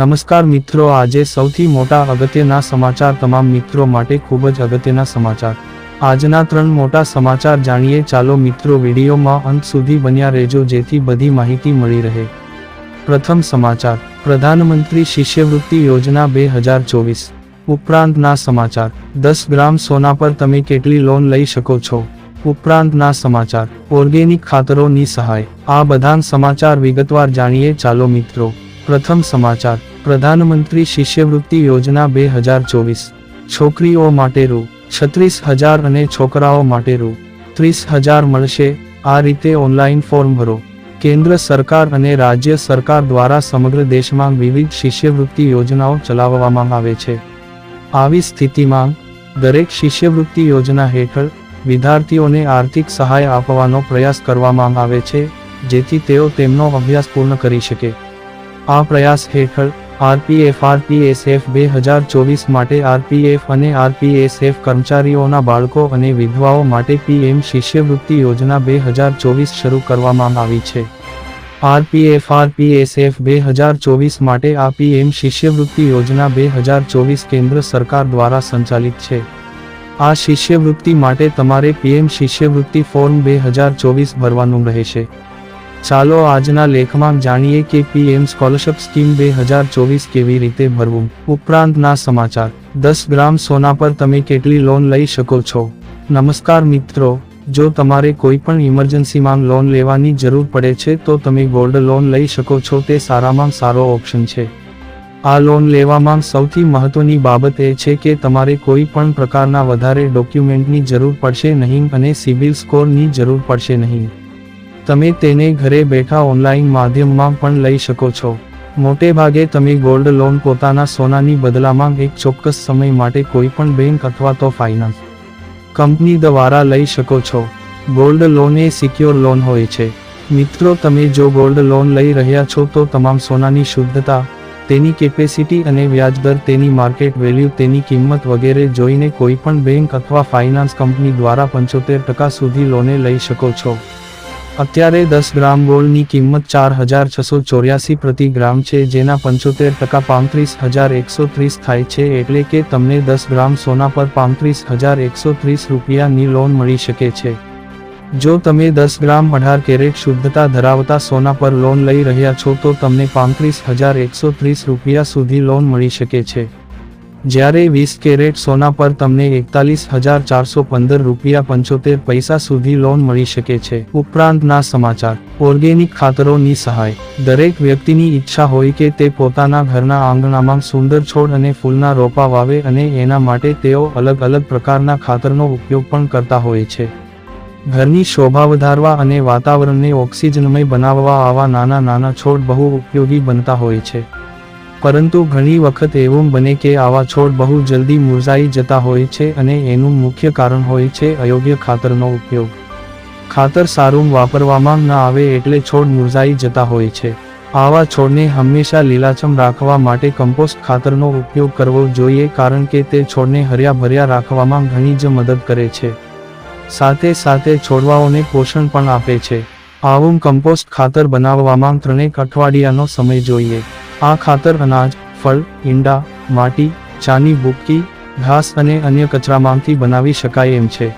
નમસ્કાર મિત્રો, આજે સૌથી મોટા અગત્યના સમાચાર તમામ મિત્રો માટે ખૂબ જ અગત્યના સમાચાર. આજના ત્રણ મોટા સમાચાર જાણીએ. ચાલો મિત્રો, વિડીયોમાં અંત સુધી બન્યા રહેજો, જેથી બધી માહિતી મળી રહે. પ્રથમ સમાચાર, પ્રધાનમંત્રી શિષ્યવૃત્તિ યોજના બે હજાર ચોવીસ. ઉપરાંતના સમાચાર, દસ ગ્રામ સોના પર તમે કેટલી લોન લઈ શકો છો? ઉપરાંતના સમાચાર, ઓર્ગેનિક ખાતરોની સહાય. આ બધા સમાચાર વિગતવાર જાણીએ. ચાલો મિત્રો પ્રથમ સમાચાર, પ્રધાનમંત્રી શિષ્યવૃત્તિ યોજના બે હજાર ચોવીસ. છોકરીઓ માટે રૂ. છત્રીસ હજાર અને છોકરાઓ માટે રૂ. ત્રીસ હજાર મળશે, આ રીતે ઓનલાઈન ફોર્મ ભરો. કેન્દ્ર સરકાર અને રાજ્ય સરકાર દ્વારા સમગ્ર દેશમાં વિવિધ શિષ્યવૃત્તિ યોજનાઓ ચલાવવામાં આવે છે. આવી સ્થિતિમાં, દરેક શિષ્યવૃત્તિ યોજના હેઠળ, વિદ્યાર્થીઓને આર્થિક સહાય આપવાનો પ્રયાસ કરવામાં આવે છે, જેથી તેઓ તેમનો અભ્યાસ પૂર્ણ કરી શકે. આ પ્રયાસ હેઠળ આરપીએફ આરપીએસએફ બે હજાર ચોવીસ માટે આરપીએફ અને આરપીએસએફ કર્મચારીઓના બાળકો અને વિધવાઓ માટે પીએમ શિષ્યવૃત્તિ યોજના બે હજાર ચોવીસ શરૂ કરવામાં આવી છે. આરપીએફ આરપીએસએફ બે હજાર ચોવીસ માટે આ પીએમ શિષ્યવૃત્તિ યોજના બે હજાર ચોવીસ કેન્દ્ર સરકાર દ્વારા સંચાલિત છે. આ શિષ્યવૃત્તિ માટે તમારે પીએમ શિષ્યવૃત્તિ ફોર્મ બે હજાર ચોવીસ ભરવાનું રહેશે. ચાલો આજના લેખમાં જાણીએ કે પીએમ સ્કોલરશિપ સ્કીમ બે હજાર ચોવીસ કેવી રીતે ભરવું? ઉપરાંતના સમાચાર. દસ ગ્રામ સોના પર તમે કેટલી લોન લઈ શકો છો? નમસ્કાર મિત્રો. જો તમારે કોઈ પણ ઇમરજન્સીમાં લોન લેવાની જરૂર પડે છે તો તમે ગોલ્ડ લોન લઈ શકો છો. તે સારામાં સારો ઓપ્શન છે. આ લોન લેવામાં સૌથી મહત્વની બાબત એ છે કે તમારે કોઈ પણ પ્રકારના વધારે ડોક્યુમેન્ટની જરૂર પડશે નહીં અને સિબિલ સ્કોરની જરૂર પડશે નહીં. તમે તેને ઘરે બેઠા ઓનલાઈન માધ્યમમાં પણ લઈ શકો છો. મોટે ભાગે તમે ગોલ્ડ લોન પોતાના સોનાની બદલામાં એક ચોક્કસ સમય માટે કોઈ પણ બેંક અથવા તો ફાઇનાન્સ કંપની દ્વારા લઈ શકો છો. ગોલ્ડ લોન એ સિક્યોર લોન હોય છે. મિત્રો, તમે જો ગોલ્ડ લોન લઈ રહ્યા છો તો તમામ સોનાની શુદ્ધતા, તેની કેપેસિટી અને વ્યાજદર તેની માર્કેટ વેલ્યુ તેની કિંમત વગેરે જોઈને કોઈ પણ બેંક અથવા ફાઇનાન્સ કંપની દ્વારા પંચોતેર ટકા સુધી લોને લઈ શકો છો. અત્યારે દસ ગ્રામ ગોલ્ડની કિંમત ચાર હજાર છસો ચોર્યાસી પ્રતિ ગ્રામ છે, જેના પંચોતેર ટકા પાંત્રીસ હજાર એકસો ત્રીસ થાય છે, એટલે કે તમને દસ ગ્રામ સોના પર પાંત્રીસ હજાર એકસો ત્રીસ રૂપિયાની લોન મળી શકે છે. જો તમે દસ ગ્રામ અઢાર કેરેટ શુદ્ધતા ધરાવતા સોના પર લોન લઈ રહ્યા છો, તો તમને પાંત્રીસ હજાર એકસો ત્રીસ રૂપિયા સુધી લોન મળી શકે છે. જ્યારે વીસ કેરેટ સોના પર તમને એકતાલીસ હજાર ચારસો પંદર રૂપિયા પંચોતેર પૈસા સુધી લોન મળી શકે છે. ઉપરાંતના સમાચાર ઓર્ગેનિક ખાતરોની સહાય. દરેક વ્યક્તિની ઈચ્છા હોય કે તે પોતાના ઘરના આંગણામાં સુંદર છોડ અને ફૂલના રોપા વાવે અને એના માટે તેઓ અલગ અલગ પ્રકારના ખાતરનો ઉપયોગ પણ કરતા હોય છે. ઘરની શોભા વધારવા અને વાતાવરણને ઓક્સિજનમય બનાવવા આવા નાના નાના છોડ બહુ ઉપયોગી બનતા હોય છે. પરંતુ ઘણી વખત એવું બને કે આવા છોડ બહુ જલ્દી મુરઝાઈ જતા હોય છે અને એનું મુખ્ય કારણ હોય છે અયોગ્ય ખાતરનો ઉપયોગ. ખાતર સારું વાપરવામાં ન આવે એટલે છોડ મુરઝાઈ જતા હોય છે. આવા છોડને હંમેશા લીલાછમ રાખવા માટે કમ્પોસ્ટ ખાતરનો ઉપયોગ કરવો જોઈએ કારણ કે તે છોડને હર્યા ભર્યા રાખવામાં ઘણી જ મદદ કરે છે. સાથે સાથે છોડવાઓને પોષણ પણ આપે છે. આવું કમ્પોસ્ટ ખાતર બનાવવામાં ત્રણેક અઠવાડિયાનો સમય જોઈએ. આ ખાતર, અનાજ, ફળ, ઈંડા, માટી, ચાની બુક્કી ઘાસ અને અન્ય કચરામાંથી બનાવી શકાય એમ છે.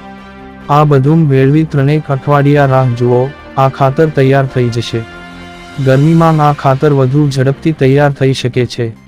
આ બધું મેળવી ત્રણેક અઠવાડિયા રાહ જુઓ, આ ખાતર તૈયાર થઈ જશે. ગરમીમાં આ ખાતર વધુ ઝડપથી તૈયાર થઈ શકે છે.